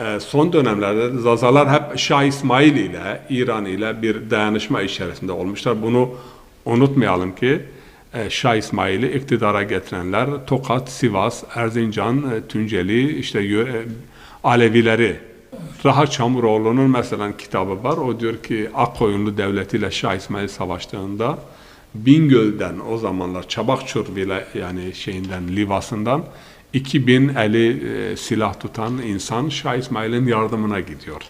e, son dönemlerde Zazalar hep Şah İsmail ile İran ile bir dayanışma içerisinde olmuşlar. Bunu unutmayalım ki e, Şah İsmail'i iktidara getirenler Tokat, Sivas, Erzincan, e, Tunceli, işte e, Alevileri. Raha Çamuroğlu'nun mesela kitabı var. O diyor ki Akkoyunlu Devleti ile Şah İsmail savaştığında Bingöl'den o zamanlar Çabakçur bile yani şeyinden Livasından 2000 eli e, silah tutan insan Şah İsmail'in yardımına gidiyor.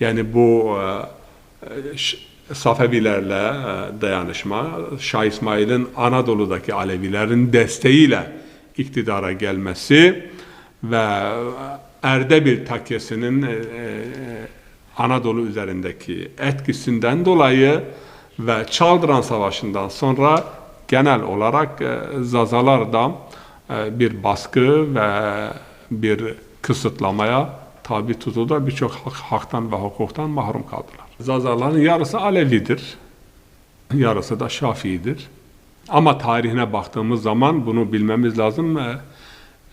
Yani bu e, Safevilerle e, dayanışma Şah İsmail'in Anadolu'daki Alevilerin desteğiyle iktidara gelmesi ve Erdebil takyesinin Anadolu üzerindeki etkisinden dolayı ve Çaldıran Savaşı'ndan sonra genel olarak e, Zazalar da e, bir baskı ve bir kısıtlamaya tabi tutuldu. Birçok hak, haktan ve hukuktan mahrum kaldılar. Zazaların yarısı Alevidir, yarısı da Şafii'dir. Ama tarihine baktığımız zaman bunu bilmemiz lazım. E,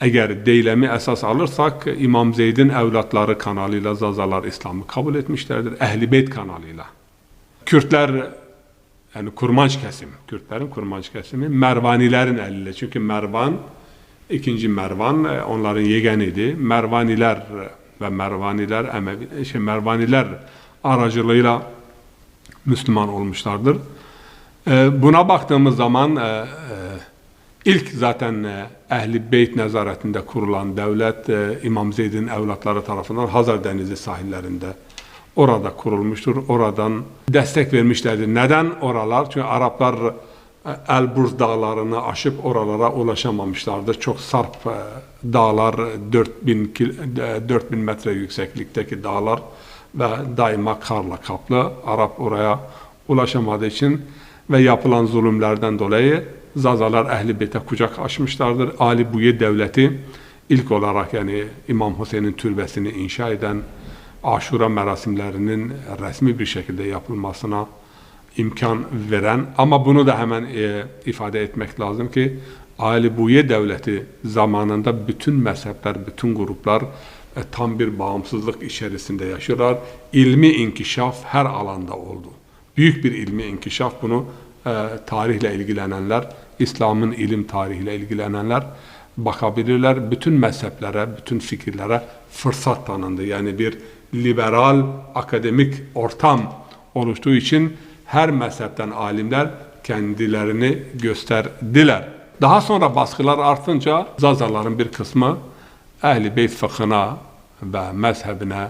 eğer deylemi esas alırsak İmam Zeyd'in evlatları kanalıyla Zazalar İslam'ı kabul etmişlerdir. Ehl-i Beyt kanalıyla. Kürtler yani kurmanç kesim, Kürtlerin kurmanç kesimi Mervanilerin eliyle. Çünkü Mervan, ikinci Mervan e, onların yeğeniydi. Mervaniler ve Mervaniler şey, Mervaniler aracılığıyla Müslüman olmuşlardır. E, Buna baktığımız zaman e, e, ilk zaten e, Ehli Beyt nezaretinde kurulan devlet e, İmam Zeyd'in evlatları tarafından Hazar Denizi sahillerinde orada kurulmuştur. Oradan destek vermişlerdir. Neden oralar? Çünkü Araplar e, Elburz dağlarını aşıp oralara ulaşamamışlardı. Çok sarp e, dağlar, 4000 kil- e, 4000 metre yükseklikteki dağlar ve daima karla kaplı. Arap oraya ulaşamadığı için ve yapılan zulümlerden dolayı Zazalar Ehli Beyt'e kucak açmışlardır. Ali Buye Devleti ilk olarak yani İmam Hüseyin'in türbesini inşa eden aşura merasimlerinin resmi bir şekilde yapılmasına imkan veren ama bunu da hemen e, ifade etmek lazım ki Ali Buye Devleti zamanında bütün mezhepler, bütün gruplar e, tam bir bağımsızlık içerisinde yaşıyorlar. İlmi inkişaf her alanda oldu. Büyük bir ilmi inkişaf bunu e, tarihle ilgilenenler, İslam'ın ilim tarihiyle ilgilenenler bakabilirler. Bütün mezheplere, bütün fikirlere fırsat tanındı. Yani bir liberal akademik ortam oluştuğu için her mezhepten alimler kendilerini gösterdiler. Daha sonra baskılar artınca Zazaların bir kısmı Ehli Beyt fıkhına ve mezhebine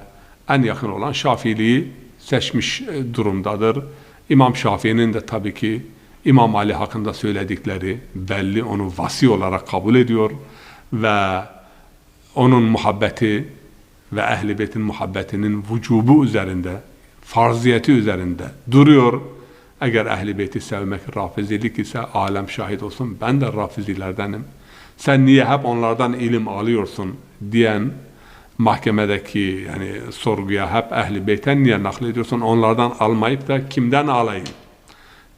en yakın olan Şafiliği seçmiş e, durumdadır. İmam Şafii'nin de tabii ki İmam Ali hakkında söyledikleri belli, onu vasi olarak kabul ediyor ve onun muhabbeti ve Ehl-i Beyt'in muhabbetinin vücubu üzerinde, farziyeti üzerinde duruyor. Eğer Ehl-i Beyt'i sevmek rafizilik ise alem şahit olsun, ben de rafizilerdenim. Sen niye hep onlardan ilim alıyorsun diyen mahkemedeki yani sorguya hep Ehl-i Beyt'ten niye naklediyorsun, onlardan almayıp da kimden alayım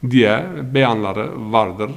diye beyanları vardır.